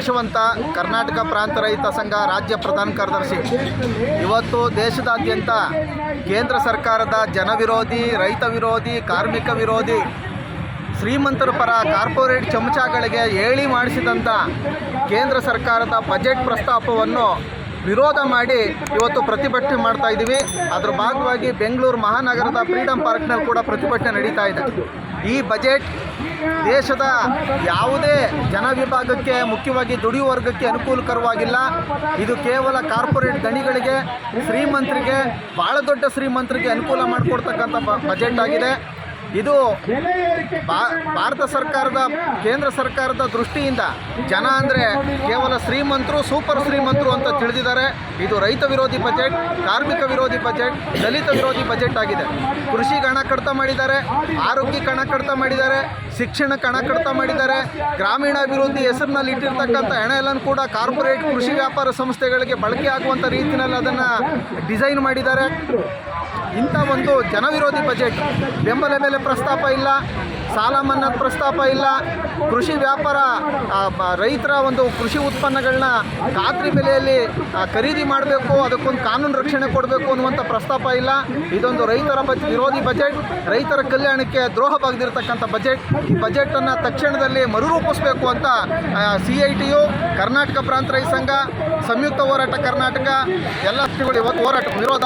ಯಶವಂತ ಕರ್ನಾಟಕ ಪ್ರಾಂತ ರೈತ ಸಂಘ ರಾಜ್ಯ ಪ್ರಧಾನ ಕಾರ್ಯದರ್ಶಿ. ಇವತ್ತು ದೇಶದಾದ್ಯಂತ ಕೇಂದ್ರ ಸರ್ಕಾರದ ಜನವಿರೋಧಿ, ರೈತ ವಿರೋಧಿ, ಕಾರ್ಮಿಕ ವಿರೋಧಿ, ಶ್ರೀಮಂತರ ಪರ ಕಾರ್ಪೊರೇಟ್ ಚಮಚಗಳಿಗೆ ಹೇಳಿ ಮಾಡಿಸಿದಂಥ ಕೇಂದ್ರ ಸರ್ಕಾರದ ಬಜೆಟ್ ಪ್ರಸ್ತಾಪವನ್ನು ವಿರೋಧ ಮಾಡಿ ಇವತ್ತು ಪ್ರತಿಭಟನೆ ಮಾಡ್ತಾ ಇದ್ದೀವಿ. ಅದರ ಭಾಗವಾಗಿ ಬೆಂಗಳೂರು ಮಹಾನಗರದ ಫ್ರೀಡಮ್ ಪಾರ್ಕ್ನಲ್ಲಿ ಕೂಡ ಪ್ರತಿಭಟನೆ ನಡೀತಾ ಇದೆ. ಈ ಬಜೆಟ್ ದೇಶದ ಯಾವುದೇ ಜನವಿಭಾಗಕ್ಕೆ ಮುಖ್ಯವಾಗಿ ದುಡಿಯುವ ವರ್ಗಕ್ಕೆ ಅನುಕೂಲಕರವಾಗಿಲ್ಲ. ಇದು ಕೇವಲ ಕಾರ್ಪೊರೇಟ್ ಗಣಿಗಳಿಗೆ, ಶ್ರೀಮಂತರಿಗೆ ಭಾಳ ದೊಡ್ಡ ಶ್ರೀಮಂತರಿಗೆ ಅನುಕೂಲ ಮಾಡಿಕೊಡ್ತಕ್ಕಂಥ ಬಜೆಟ್ ಆಗಿದೆ. ಇದು ಭಾರತ ಸರ್ಕಾರದ, ಕೇಂದ್ರ ಸರ್ಕಾರದ ದೃಷ್ಟಿಯಿಂದ ಜನ ಅಂದರೆ ಕೇವಲ ಶ್ರೀಮಂತರು, ಸೂಪರ್ ಶ್ರೀಮಂತರು ಅಂತ ತಿಳಿದಿದ್ದಾರೆ. ಇದು ರೈತ ವಿರೋಧಿ ಬಜೆಟ್ ಕಾರ್ಮಿಕ ವಿರೋಧಿ ಬಜೆಟ್ ದಲಿತ ವಿರೋಧಿ ಬಜೆಟ್ ಆಗಿದೆ. ಕೃಷಿಗೆ ಹಣ ಕಡಿತ ಮಾಡಿದ್ದಾರೆ ಆರೋಗ್ಯಕ್ಕೆ ಹಣ ಕಡಿತ ಮಾಡಿದ್ದಾರೆ. ಶಿಕ್ಷಣಕ್ಕೆ ಹಣ ಕಡಿತ ಮಾಡಿದ್ದಾರೆ. ಗ್ರಾಮೀಣಾಭಿವೃದ್ಧಿ ಹೆಸರಿನಲ್ಲಿ ಇಟ್ಟಿರ್ತಕ್ಕಂಥ ಹಣ ಎಲ್ಲನೂ ಕೂಡ ಕಾರ್ಪೊರೇಟ್ ಕೃಷಿ ವ್ಯಾಪಾರ ಸಂಸ್ಥೆಗಳಿಗೆ ಬಳಕೆ ಆಗುವಂಥ ರೀತಿಯಲ್ಲಿ ಅದನ್ನು ಡಿಸೈನ್ ಮಾಡಿದ್ದಾರೆ. ಇಂಥ ಒಂದು ಜನವಿರೋಧಿ ಬಜೆಟ್ ಬೆಂಬಲ ಬೆಲೆ ಪ್ರಸ್ತಾಪ ಇಲ್ಲ. ಸಾಲ ಮನ್ನಾದ ಪ್ರಸ್ತಾಪ ಇಲ್ಲ. ಕೃಷಿ ವ್ಯಾಪಾರ ರೈತರ ಒಂದು ಕೃಷಿ ಉತ್ಪನ್ನಗಳನ್ನ ಖಾತ್ರಿ ಬೆಲೆಯಲ್ಲಿ ಖರೀದಿ ಮಾಡಬೇಕು, ಅದಕ್ಕೊಂದು ಕಾನೂನು ರಕ್ಷಣೆ ಕೊಡಬೇಕು ಅನ್ನುವಂಥ ಪ್ರಸ್ತಾಪ ಇಲ್ಲ. ಇದೊಂದು ರೈತರ ಬಜ್, ವಿರೋಧಿ ಬಜೆಟ್. ರೈತರ ಕಲ್ಯಾಣಕ್ಕೆ ದ್ರೋಹ ಬಾಗದಿರ್ತಕ್ಕಂಥ ಬಜೆಟ್. ಈ ಬಜೆಟನ್ನು ತಕ್ಷಣದಲ್ಲಿ ಮರುರೂಪಿಸಬೇಕು ಅಂತ C I T U Karnataka ಪ್ರಾಂತ ರೈತ ಸಂಘ, ಸಂಯುಕ್ತ ಹೋರಾಟ ಕರ್ನಾಟಕ, ಎಲ್ಲ ಇವತ್ತು ಹೋರಾಟ, ವಿರೋಧ